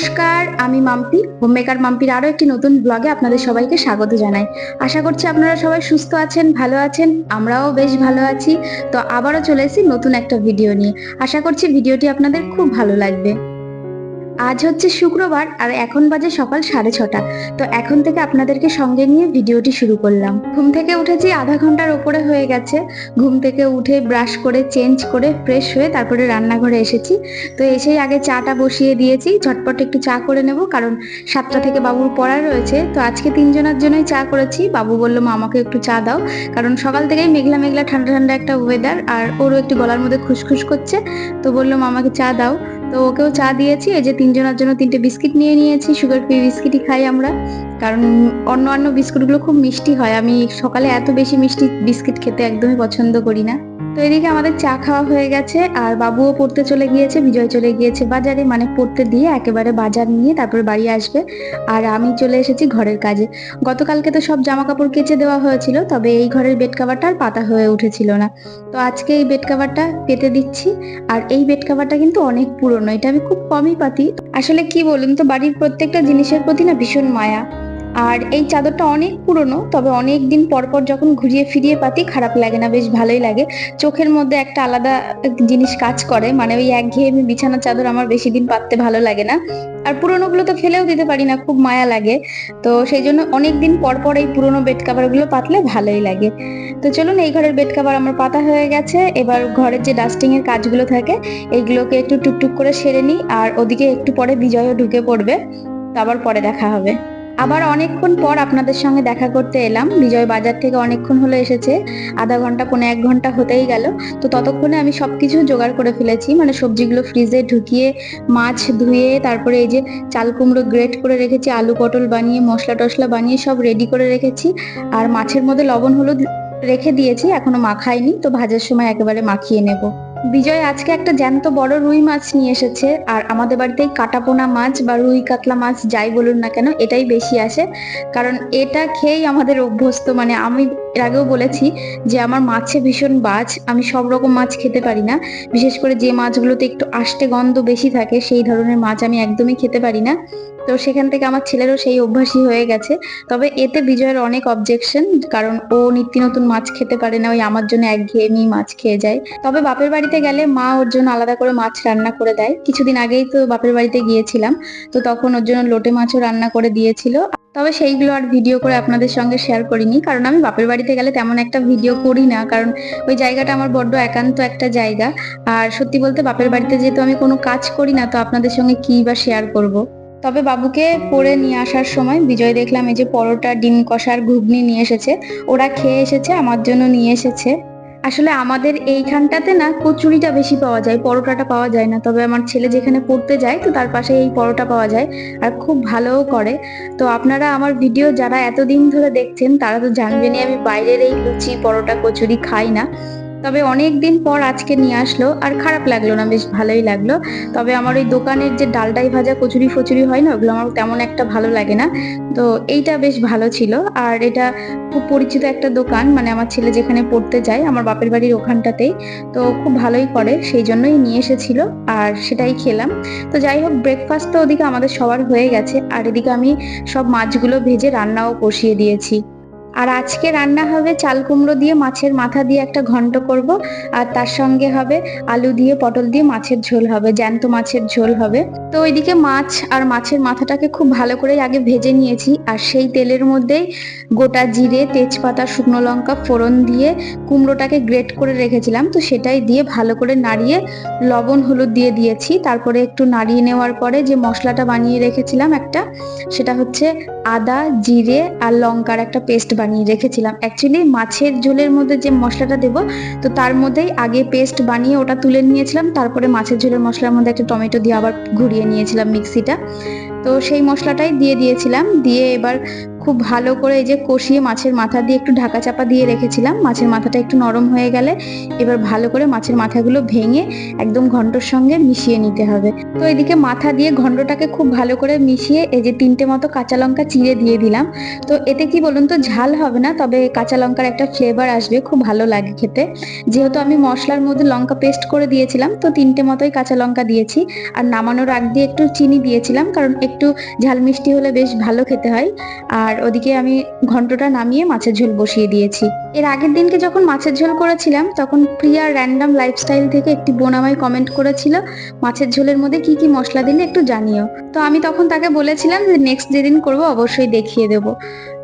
নমস্কার, আমি মাম্পি, হোমমেকার মাম্পির আরও একটি নতুন ব্লগে আপনাদের সবাইকে স্বাগত জানাই। আশা করছি আপনারা সবাই সুস্থ আছেন, ভালো আছেন, আমরাও বেশ ভালো আছি। তো আবারও চলে এসেছি নতুন একটা ভিডিও নিয়ে। আশা করছি ভিডিওটি আপনাদের খুব ভালো লাগবে। আজ হচ্ছে শুক্রবার আর এখন বাজে সকাল সাড়ে ছটা। তো এখন থেকে আপনাদেরকে সঙ্গে নিয়ে ভিডিওটি শুরু করলাম। ঘুম থেকে উঠেছি, আধা ঘণ্টার ওপরে হয়ে গেছে। ঘুম থেকে উঠে ব্রাশ করে, চেঞ্জ করে, ফ্রেশ হয়ে তারপরে রান্নাঘরে এসেছি। তো এসেই আগে চাটা বসিয়ে দিয়েছি, ঝটপট একটু চা করে নেব কারণ সাতটা থেকে বাবুর পড়া রয়েছে। তো আজকে তিনজনের জন্যই চা করেছি। বাবু বলল, মা, আমাকে একটু চা দাও। কারণ সকাল থেকেই মেঘলা মেঘলা ঠান্ডা ঠান্ডা একটা ওয়েদার আর ওরও একটু গলার মধ্যে খুসখুস করছে। তো বলল, মা, আমাকে চা দাও। তো ওকেও চা দিয়েছি, এই যে তিনজনের জন্য তিনটে বিস্কিট নিয়ে নিয়েছি সুগার ফ্রি বিস্কিটই খাই আমরা। কারণ অন্য অন্য বিস্কুটগুলো খুব মিষ্টি হয়, আমি সকালে এত বেশি মিষ্টি বিস্কিট খেতে একদমই পছন্দ করি না। তো এদিকে আমাদের চা খাওয়া হয়ে গেছে, আর বাবুও পড়তে চলে গিয়েছে, বিজয় চলে গিয়েছে বাজারে মানে পড়তে দিয়ে একেবারে বাজার নিয়ে তারপর বাড়ি আসবে, আর আমি চলে এসেছি ঘরের কাজে। গতকালকে তো সব জামা কাপড় কেচে দেওয়া হয়েছিল, তবে এই ঘরের বেড কাভারটা আর পাতা হয়ে উঠেছিল না। তো আজকে এই বেড কাভারটা পেতে দিচ্ছি, আর এই বেড কাভারটা কিন্তু অনেক পুরনো, এটা আমি খুব কমই পাতি। আসলে কি বলুন তো, বাড়ির প্রত্যেকটা জিনিসের প্রতি না ভীষণ মায়া। আর এই চাদরটা অনেক পুরনো, তবে অনেক দিন পর পর যখন ঘুরিয়ে ফিরিয়ে পাতি, খারাপ লাগে না, বেশ ভালোই লাগে। চোখের মধ্যে একটা আলাদা জিনিস কাজ করে মানে ওই একঘেয়েমি বিছানার চাদর আমার বেশি দিন পাততে ভালো লাগে না। আর পুরোনোগুলো তো ফেলেও দিতে পারি না, খুব মায়া লাগে। তো সেই জন্য অনেক দিন পর পর এই পুরনো বেড কাভারগুলো পাতলে ভালোই লাগে। তো চলুন, এই ঘরের বেড কাভার আমার পাতা হয়ে গেছে। এবার ঘরের যে ডাস্টিং এর কাজগুলো থাকে, এইগুলোকে একটু টুকটুক করে সেরে নিই। আর ওদিকে একটু পরে বিজয়ও ঢুকে পড়বে। তো আবার পরে দেখা হবে। আবার অনেকক্ষণ পর আপনাদের সঙ্গে দেখা করতে এলাম। বিজয় বাজার থেকে অনেকক্ষণ হলো এসেছে। আধা ঘণ্টা, পৌনে এক ঘণ্টা হতেই গেল। তো ততক্ষণে আমি সবকিছু জোগাড় করে ফেলেছি। মানে সবজিগুলো ফ্রিজে ঢুকিয়ে, মাছ ধুয়ে, তারপরে এই যে চাল কুমড়ো গ্রেট করে রেখেছি, আলু পটল বানিয়ে, মশলা টশলা বানিয়ে সব রেডি করে রেখেছি। আর মাছের মধ্যে লবণ হলুদ রেখে দিয়েছি, এখনও মাখাইনি। তো ভাজার সময় একেবারে মাখিয়ে নেব। বিজয়, আজকে একটা জ্যান্ত বড় রুই মাছ নিয়ে এসেছে। আর আমাদের বাড়িতে কাটাপোনা মাছ বা রুই কাতলা মাছ যাই বলুন না কেন, এটাই বেশি আসে। কারণ এটা খেয়েই আমাদের অভ্যস্ত। মানে আমি এর আগেও বলেছি যে আমার মাছে ভীষণ বাজ, আমি সব রকম মাছ খেতে পারি না। বিশেষ করে যে মাছগুলোতে একটু আষ্টে গন্ধ বেশি থাকে, সেই ধরনের মাছ আমি একদমই খেতে পারি না। তো সেখান থেকে আমার ছেলেরও সেই অভ্যাসই হয়ে গেছে। তবে এতে বিজয়ের অনেক অবজেকশন কারণ ও নিত্য নতুন মাছ খেতে পারে না, ওই আমার জন্য একঘেয়েমি মাছ খেয়ে যায়। তবে বাপের বাড়িতে গেলে মা ওর জন্য আলাদা করে মাছ রান্না করে দেয়। কিছুদিন আগেই তো বাপের বাড়িতে গিয়েছিলাম, তো তখন ওর জন্য লোটে মাছও রান্না করে দিয়েছিল। তবে সেইগুলো আর ভিডিও করে আপনাদের সঙ্গে শেয়ার করিনি, কারণ আমি বাপের বাড়িতে গেলে তেমন একটা ভিডিও করি না, কারণ ওই জায়গাটা আমার বড্ড একান্ত একটা জায়গা। আর সত্যি বলতে বাপের বাড়িতে যেহেতু আমি কোনো কাজ করি না, তো আপনাদের সঙ্গে কি বা শেয়ার করব। তবে বাবুকে পড়ে নিয়ে আসার সময় বিজয় দেখলাম এই যে পরোটা, ডিম কষার ঘুগনি নিয়ে এসেছে। ওরা খেয়ে এসেছে, আমার জন্য নিয়ে এসেছে। আসলে আমাদের এইখানটাতে না কচুরিটা বেশি পাওয়া যায়, পরোটাটা পাওয়া যায় না। তবে আমার ছেলে যেখানে পড়তে যায়, তো তার পাশে এই পরোটা পাওয়া যায় আর খুব ভালোও করে। তো আপনারা আমার ভিডিও যারা এতদিন ধরে দেখছেন, তারা তো জানবেনই আমি বাইরের এই লুচি, পরোটা, কচুরি খাই না। তবে অনেক দিন পর আজকে নিয়ে আসলো আর খারাপ লাগল না, বেশ ভালোই লাগল। তবে আমার ওই দোকানের যে ডালটাই ভাজা কচুরি ফচুরি হয় না, ওগুলো আমার তেমন একটা ভালো লাগে না। তো এইটা বেশ ভালো ছিল। আর এটা খুব পরিচিত একটা দোকান মানে আমার ছেলে যেখানে পড়তে যায়, আমার বাপের বাড়ির ওখানটাতেই। তো খুব ভালোই করে, সেই জন্যই নিয়ে এসেছিল আর সেটাই খেলাম। তো যাই হোক ব্রেকফাস্ট তো ওদিকে আমাদের সবার হয়ে গেছে। আর এদিকে আমি সব মাছগুলো ভেজে রান্নাও কষিয়ে দিয়েছি। আর আজকে রান্না হবে চাল কুমড়ো দিয়ে, মাছের মাথা দিয়ে একটা ঘন্ট করব। আর তার সঙ্গে হবে আলু দিয়ে, পটল দিয়ে মাছের ঝোল হবে, জ্যান্ত মাছের ঝোল হবে। তো ওইদিকে মাছ আর মাছের মাথাটাকে খুব ভালো করে আগে ভেজে নিয়েছি। আর সেই তেলের মধ্যেই গোটা জিরে, তেজপাতা, শুকনো লঙ্কা, ফোড়ন দিয়ে কুমড়োটাকে গ্রেট করে রেখেছিলাম। তো সেটাই দিয়ে ভালো করে নাড়িয়ে লবণ, হলুদ দিয়ে দিয়েছি। তারপরে একটু নাড়িয়ে নেওয়ার পরে যে মশলাটা বানিয়ে রেখেছিলাম একটা, সেটা হচ্ছে আদা, জিরে আর লঙ্কার একটা পেস্ট বানিয়ে রেখেছিলাম। অ্যাকচুয়ালি মাছের ঝোলের মধ্যে যে মশলাটা দেব, তো তার মধ্যেই আগে পেস্ট বানিয়ে ওটা তুলে নিয়েছিলাম, তারপরে মাছের ঝোলের মশলার মধ্যে একটা টমেটো দিয়ে আবার ঘুরিয়ে নিয়েছিলাম মিক্সিটা তো সেই মশলাটাই দিয়ে দিয়েছিলাম, দিয়ে এবার খুব ভালো করে এই যে কষিয়ে মাছের মাথা দিয়ে একটু ঢাকা চাপা দিয়ে রেখেছিলাম। মাছের মাথাটা একটু নরম হয়ে গেলে এবার ভালো করে মাছের মাথাগুলো ভেঙে একদম ঘন্টর সঙ্গে মিশিয়ে নিতে হবে। তো এদিকে মাথা দিয়ে ঘন্টটাকে খুব ভালো করে মিশিয়ে এই যে তিনটে মতো কাঁচা লঙ্কা চিড়ে দিয়ে দিলাম। তো এতে কি বলুন তো, ঝাল হবে না, তবে কাঁচা লঙ্কার একটা ফ্লেভার আসবে, খুব ভালো লাগে খেতে। যেহেতু আমি মশলার মধ্যে লঙ্কা পেস্ট করে দিয়েছিলাম, তো তিনটে মতোই কাঁচা লঙ্কা দিয়েছি। আর নামানোর আগ দিয়ে একটু চিনি দিয়েছিলাম, কারণ একটু ঝাল মিষ্টি হলে বেশ ভালো খেতে হয়। আর ওদিকে আমি ঘন্টটা নামিয়ে মাছের ঝোল বসিয়ে দিয়েছি। এর আগের দিনকে যখন মাছের ঝোল করেছিলাম, তখন প্রিয়া র্যান্ডাম লাইফস্টাইল থেকে একটি বোন আমায় কমেন্ট করেছিল, মাছের ঝোলের মধ্যে কি কি মশলা দিলে একটু জানিও। তো আমি তখন তাকে বলেছিলাম যে নেক্সট যেদিন করব, অবশ্যই দেখিয়ে দেব।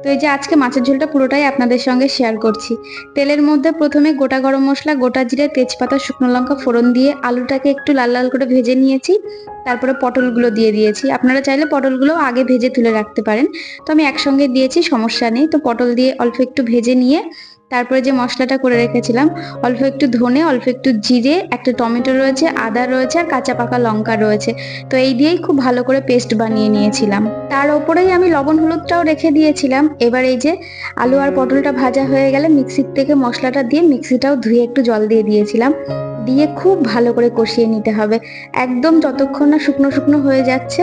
তো এই যে আজকে মাছের ঝোলটা পুরোটাই আপনাদের সঙ্গে শেয়ার করছি। তেলের মধ্যে প্রথমে গোটা গরম মশলা, গোটা জিরে, তেজপাতা, শুকনো লঙ্কা, ফোড়ন দিয়ে আলুটাকে একটু লাল লাল করে ভেজে নিয়েছি। তারপরে পটলগুলো দিয়ে দিয়েছি। আপনারা চাইলে পটলগুলো আগে ভেজে তুলে রাখতে পারেন। তো আমি একসঙ্গে দিয়েছি, সমস্যা নেই। তো পটল দিয়ে অল্প একটু ভেজে নিয়ে তারপরে যে মশলাটা করে রেখেছিলাম, অল্প একটু ধনে, অল্প একটু জিরে, একটা টমেটো রয়েছে, আদা রয়েছে আর কাঁচা পাকা লঙ্কা রয়েছে। তো এই দিয়েই খুব ভালো করে পেস্ট বানিয়ে নিয়েছিলাম। তার ওপরেই আমি লবণ হলুদটাও রেখে দিয়েছিলাম। এবার এই যে আলু আর পটলটা ভাজা হয়ে গেলে মিক্সির থেকে মশলাটা দিয়ে মিক্সিটাও ধুয়ে একটু জল দিয়ে দিয়েছিলাম। দিয়ে খুব ভালো করে কষিয়ে নিতে হবে। একদম যতক্ষণ না শুকনো শুকনো হয়ে যাচ্ছে,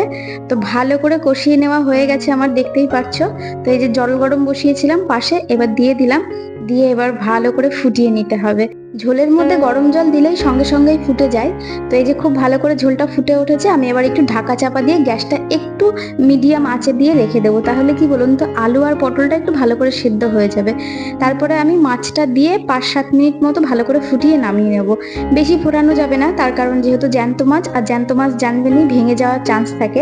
তো ভালো করে কষিয়ে নেওয়া হয়ে গেছে আমার, দেখতেই পাচ্ছ। তো এই যে জল গরম বসিয়েছিলাম পাশে, এবার দিয়ে দিলাম দিয়ে এবার ভালো করে ফুটিয়ে নিতে হবে। ঝোলের মধ্যে গরম জল দিলেই সঙ্গে সঙ্গেই ফুটে যায়। তো এই যে খুব ভালো করে ঝোলটা ফুটে উঠেছে, আমি এবার একটু ঢাকা চাপা দিয়ে গ্যাসটা একটু মিডিয়াম আঁচে দিয়ে রেখে দেবো। তাহলে কি বলুন তো, আলু আর পটলটা একটু ভালো করে সিদ্ধ হয়ে যাবে। তারপরে আমি মাছটা দিয়ে পাঁচ সাত মিনিট মতো ভালো করে ফুটিয়ে নামিয়ে নেব। বেশি ফোটানো যাবে না, তার কারণ যেহেতু জ্যান্ত মাছ, আর জ্যান্ত মাছ জানবেনই, ভেঙে যাওয়ার চান্স থাকে।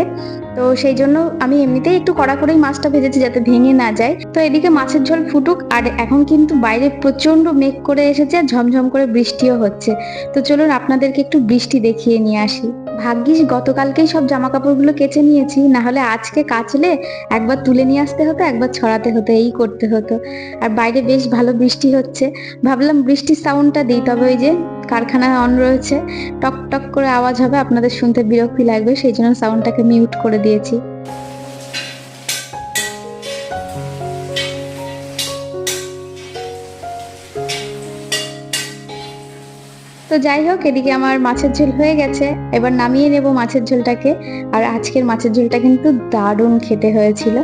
তো সেই জন্য আমি এমনিতেই একটু কড়া করেই মাছটা ভেজেছি যাতে ভেঙে না যায়। তো এদিকে মাছের ঝোল ফুটুক, আর এখন কিন্তু বাইরে প্রচণ্ড মেঘ করে এসেছে আর ঝমঝম করে বৃষ্টিও হচ্ছে। তো চলুন আপনাদেরকে একটু বৃষ্টি দেখিয়ে নিয়ে আসি। ভাগ্যিস গতকালকেই সব জামা কাপড়গুলো কেচে নিয়েছি না হলে আজকে কাচলে একবার তুলে নিয়ে আসতে হতো, একবার ছড়াতে হতো, এই করতে হতো। আর বাইরে বেশ ভালো বৃষ্টি হচ্ছে। ভাবলাম বৃষ্টির সাউন্ডটা দিই, তবে ওই যে কারখানা অন রয়েছে। টক টক করে আওয়াজ হবে, আপনাদের শুনতে বিরক্তি লাগবে, সেই জন্য সাউন্ডটাকে মিউট করে দিয়েছি। তো যাই হোক, এদিকে আমার মাছের ঝোল হয়ে গেছে। এবার নামিয়ে নেব মাছের ঝোলটাকে। আর আজকের মাছের ঝোলটা কিন্তু দারুণ খেতে হয়েছিল।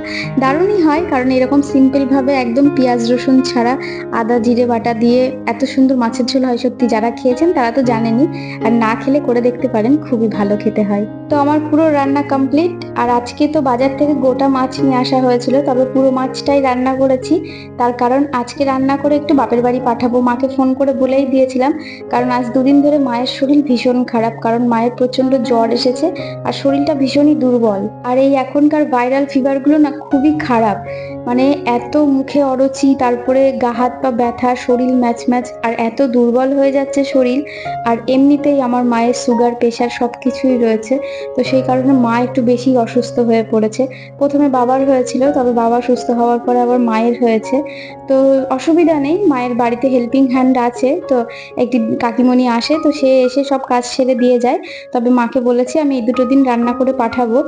দারুণই হয়, কারণ এরকম সিম্পল ভাবে একদম পেঁয়াজ, রসুন ছাড়া আদা, জিরে, বাটা দিয়ে এত সুন্দর মাছের ঝোল হয় সত্যি। যারা খেয়েছেন তারা তো জানেনই, আর না খেলে করে দেখতে পারেন, খুবই ভালো খেতে হয়। তো আমার পুরো রান্না কমপ্লিট আর আজকে তো বাজার থেকে গোটা মাছ নিয়ে আসা হয়েছিল, তবে পুরো মাছটাই রান্না করেছি। তার কারণ আজকে রান্না করে একটু বাপের বাড়ি পাঠাবো, মাকে ফোন করে বলেই দিয়েছিলাম। কারণ আজ দুদিন ধরে মায়ের শরীর ভীষণ খারাপ, কারণ মায়ের প্রচণ্ড জ্বর এসেছে আর শরীরটা ভীষণই দুর্বল। আর এই এখনকার ভাইরাল ফিভারগুলো না খুবই খারাপ। মানে এত মুখে অরুচি, তারপরে গা হাত পা ব্যথা, শরীর ম্যাচ ম্যাচ আর এত দুর্বল হয়ে যাচ্ছে শরীর। আর এমনিতেই আমার মায়ের সুগার প্রেশার সব কিছুই রয়েছে। তো সেই কারণে মা একটু বেশি অসুস্থ হয়ে পড়েছে। প্রথমে বাবার হয়েছিল, তবে বাবা সুস্থ হওয়ার পরে আবার মায়ের হয়েছে। তো অসুবিধা নেই, মায়ের বাড়িতে হেল্পিং হ্যান্ড আছে। তো একটি কাকিমণি আসে, তো সে এসে সব কাজ সেরে দিয়ে যায়। তবে মাকে বলেছি, আমি এই দুটো দিন রান্না করে পাঠাবো।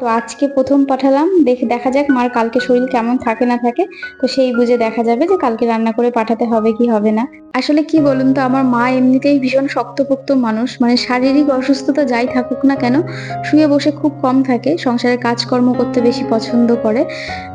তো আজকে প্রথম পাঠালাম, দেখে দেখা যাক মার কালকে শরীর কেমন থাকে না থাকে। তো সেই বুঝে দেখা যাবে যে কালকে রান্না করে পাঠাতে হবে কি হবে না। আসলে কি বলুন তো, আমার মা এমনিতেই ভীষণ শক্তপোক্ত মানুষ। মানে শারীরিক অসুস্থতা যাই থাকুক না কেন, শুয়ে বসে খুব কম থাকে সংসারে কাজকর্ম করতে বেশি পছন্দ করে।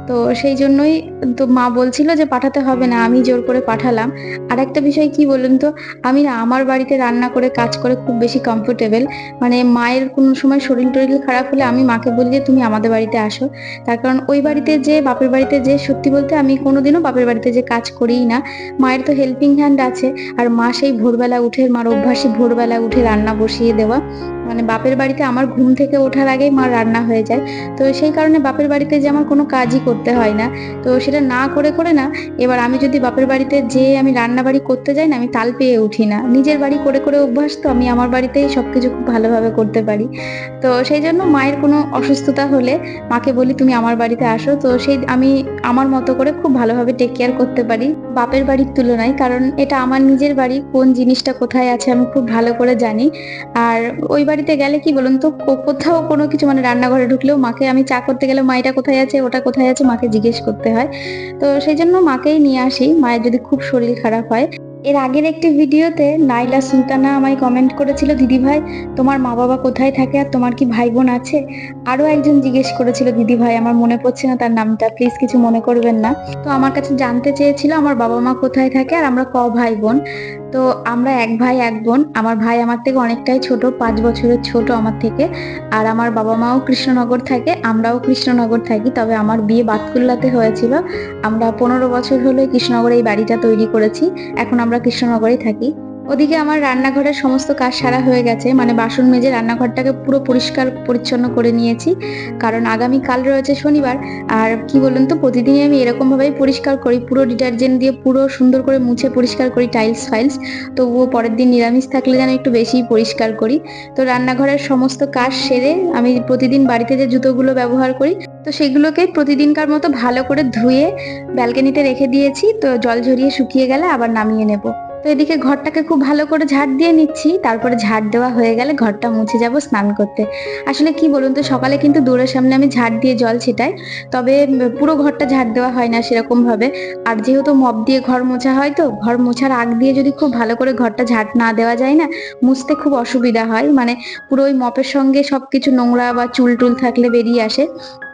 তো সেই জন্যই তো মা বলছিল যে পাঠাতে হবে না, আমি জোর করে পাঠালাম। আর একটা বিষয় কি বলুন তো, আমি না আমার বাড়িতে রান্না করে, কাজ করে খুব বেশি কমফোর্টেবল মানে মায়ের কোনো সময় শরীর টরিল খারাপ হলে আমি মাকে বলি যে, তুমি আমাদের বাড়িতে আসো। তার কারণ ওই বাড়িতে যে, বাপের বাড়িতে যে, সত্যি বলতে আমি কোনোদিনও বাপের বাড়িতে যে, কাজ করিই না। মায়ের তো হেল্পিং হ্যান্ড আছে, আর মা সেই ভোরবেলা উঠে, মার অভ্যাসই ভোরবেলা উঠে রান্না বসিয়ে দেওয়া। মানে বাপের বাড়িতে আমার ঘুম থেকে ওঠার আগেই মা রান্না হয়ে যায়। তো সেই কারণে বাপের বাড়িতে যে আমার কোনো কাজই করতে হয় না। তো সেটা না করে করে না, এবার আমি যদি বাপের বাড়িতে যে আমি রান্না বাড়ি করতে যাই না, আমি তাল পেয়ে উঠি না। নিজের বাড়ি করে করে অভ্যাস তো, আমি আমার বাড়িতেই সবকিছু খুব ভালোভাবে করতে পারি। তো সেই জন্য মায়ের কোনো অসুস্থতা হলে মাকে বলি, তুমি আমার বাড়িতে আসো। তো সেই আমি আমার মতো করে খুব ভালোভাবে টেক কেয়ার করতে পারি বাপের বাড়ির তুলনায়। কারণ এটা আমার নিজের বাড়ি, কোন জিনিসটা কোথায় আছে আমি খুব ভালো করে জানি। আর ওই বাড়ি বাড়িতে গেলে কি বলুন তো? কোথাও কোনো কিছু মানে রান্নাঘরে ঢুকলেও মাকে আমি চা করতে গেলে মা এটা কোথায় আছে, ওটা কোথায় আছে মাকে জিজ্ঞেস করতে হয়। তো সেই জন্য মাকেই নিয়ে আসি, মায়ের যদি খুব শরীর খারাপ হয়। এর আগের একটি ভিডিওতে নাইলা সুলতানা আমায় কমেন্ট করেছিল, দিদি ভাই, তোমার মা বাবা কোথায় থাকে আর তোমার কি ভাই বোন আছে? আরও একজন জিজ্ঞেস করেছিল, দিদি ভাই, আমার মনে পড়ছে না তার নামটা প্লিজ কিছু মনে করবেন না। তো আমার কাছে জানতে চেয়েছিল, আমার বাবা মা কোথায় থাকে আর আমরা ক ভাই বোন তো আমরা এক ভাই, এক বোন, আমার ভাই আমার থেকে অনেকটাই ছোট, পাঁচ বছরের ছোট আমার থেকে। আর আমার বাবা মাও কৃষ্ণনগর থাকে, আমরাও কৃষ্ণনগর থাকি, তবে আমার বিয়ে বাতকুল্লাতে হয়েছিল। আমরা পনেরো বছর হলো কৃষ্ণনগরে এই বাড়িটা তৈরি করেছি। এখন আমরা কৃষ্ণনগরেই থাকি। ওদিকে আমার রান্নাঘরের সমস্ত কাজ সারা হয়ে গেছে। মানে বাসন মেজে রান্নাঘরটাকে পুরো পরিষ্কার পরিচ্ছন্ন করে নিয়েছি। কারণ আগামী কাল রয়েছে শনিবার। আর কি বলুন তো, প্রতিদিনই আমি এরকম ভাবেই পরিষ্কার করি। পুরো ডিটারজেন্ট দিয়ে পুরো সুন্দর করে মুছে পরিষ্কার করি টাইলস ফাইলস। তবুও পরের দিন নিরামিষ থাকলে যেন একটু বেশিই পরিষ্কার করি। তো রান্নাঘরের সমস্ত কাজ সেরে আমি প্রতিদিন বাড়িতে যে জুতোগুলো ব্যবহার করি তো সেগুলোকে প্রতিদিনকার মতো ভালো করে ধুয়ে ব্যালকনিতে রেখে দিয়েছি। তো জল ঝরিয়ে শুকিয়ে গেলে আবার নামিয়ে নেব। তো এদিকে ঘরটাকে খুব ভালো করে ঝাড় দিয়ে নিচ্ছি। তারপরে ঝাড় দেওয়া হয়ে গেলে ঘরটা মুছে যাব স্নান করতে। আসলে কি বলুন তো, সকালে কিন্তু দূরের সামনে আমি ঝাড় দিয়ে জল ছিটাই। তবে পুরো ঘরটা ঝাড় দেওয়া হয় না সেরকম ভাবে আর যেহেতু মপ দিয়ে ঘর মোছা হয় তো, ঘর মোছার আগ দিয়ে যদি খুব ভালো করে ঘরটা ঝাড় না দেওয়া যায় না, মুছতে খুব অসুবিধা হয়। মানে পুরো ওই মপের সঙ্গে সবকিছু নোংরা বা চুল টুল থাকলে বেরিয়ে আসে।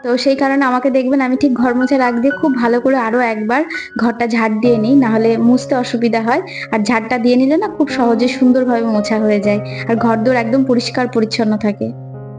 তো সেই কারণে আমাকে দেখবেন আমি ঠিক ঘর মোছার আগ দিয়ে খুব ভালো করে আরও একবার ঘরটা ঝাড় দিয়ে নিই, নাহলে মুছতে অসুবিধা হয়। আর ঝাড়টা দিয়ে নিলে না খুব সহজে সুন্দরভাবে মোছা হয়ে যায়। আর ঘর দোর একদম পরিষ্কার পরিচ্ছন্ন থাকে।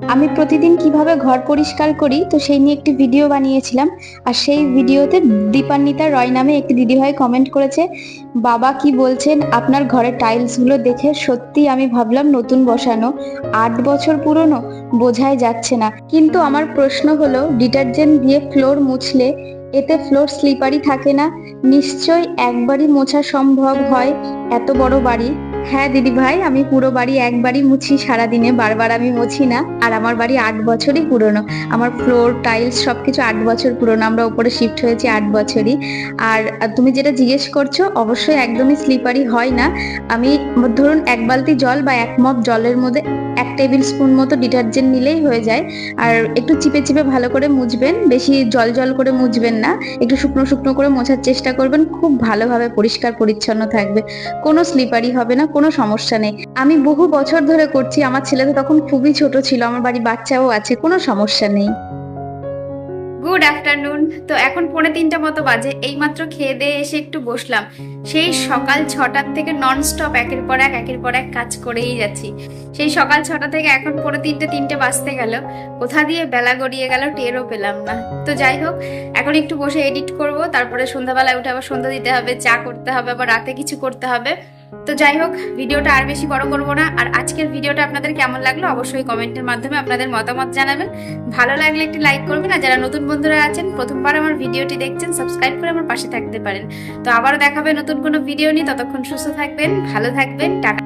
আমি প্রতিদিন কীভাবে ঘর পরিষ্কার করি, তো সেই নিয়ে একটি ভিডিও বানিয়েছিলাম। আর সেই ভিডিওতে দীপান্বিতা রয় নামে একটি দিদিভাই কমেন্ট করেছে, বাবা কি বলছেন? আপনার ঘরের টাইলসগুলো দেখে সত্যি আমি ভাবলাম নতুন বসানো। আট বছর পুরনো, বোঝাই যাচ্ছে না। কিন্তু আমার প্রশ্ন হলো, ডিটারজেন্ট দিয়ে ফ্লোর মুছলে এতে ফ্লোর স্লিপারি থাকে না? নিশ্চয় একবারই মোছা সম্ভব হয় এত বড় বাড়ি? হ্যাঁ দিদি ভাই, আমি পুরো বাড়ি একবারই মুছি, সারাদিনে বারবার আমি মুছি না। আর আমার বাড়ি আট বছরই পুরনো। আমার ফ্লোর টাইলস সবকিছু আট বছর পুরনো। আমরা উপরে শিফট হয়েছি আট বছরই। আর তুমি যেটা জিজ্ঞেস করছ, অবশ্যই একদমই স্লিপারি হয় না। আমি ধরুন এক বালতি জল বা এক মগ জলের মধ্যে এক টেবিল স্পুন মতো ডিটারজেন্ট নিলেই হয়ে যায়। আর একটু চিপে চিপে ভালো করে মুছবেন। বেশি জল জল করে মুছবেন না। একটু শুকনো শুকনো করে মোছার চেষ্টা করবেন। খুব ভালোভাবে পরিষ্কার পরিচ্ছন্ন থাকবে। কোনো স্লিপারি হবে না। কোনো সমস্যা নেই। আমি বহু বছর ধরে করছি, আমার ছেলে তো তখন খুবই ছোট ছিল, আমার বাড়ি বাচ্চাও আছে, কোনো সমস্যা নেই। Good afternoon. তো এখন পৌনে তিনটা মতো বাজে, এইমাত্র খেয়ে দিয়ে এসে একটু বসলাম। সেই সকাল ছটার থেকে নন স্টপ একের পর এক, একের পর এক কাজ করেই যাচ্ছি। সেই সকাল ছটা থেকে এখন পৌনে তিনটে তিনটে বাজতে গেল। কোথা দিয়ে বেলা গড়িয়ে গেল টেরও পেলাম না। তো যাই হোক, এখন একটু বসে এডিট করব, তারপরে সন্ধ্যাবেলায় উঠে আবার সন্ধ্যা দিতে হবে, চা করতে হবে, আবার রাতে কিছু করতে হবে। তো যাই হোক, ভিডিওটা আর বেশি বড় করব না। আর আজকের ভিডিওটা আপনাদের কেমন লাগল অবশ্যই কমেন্টের মাধ্যমে আপনাদের মতামত জানাবেন। ভালো লাগলে একটি লাইক করবেন আর যারা নতুন বন্ধুরা আছেন, প্রথমবার আমার ভিডিওটি দেখছেন, সাবস্ক্রাইব করে আমার পাশে থাকতে পারেন। তো আবারও দেখাবে নতুন কোনো ভিডিও নিয়ে। ততক্ষণ সুস্থ থাকবেন, ভালো থাকবেন, টাটা।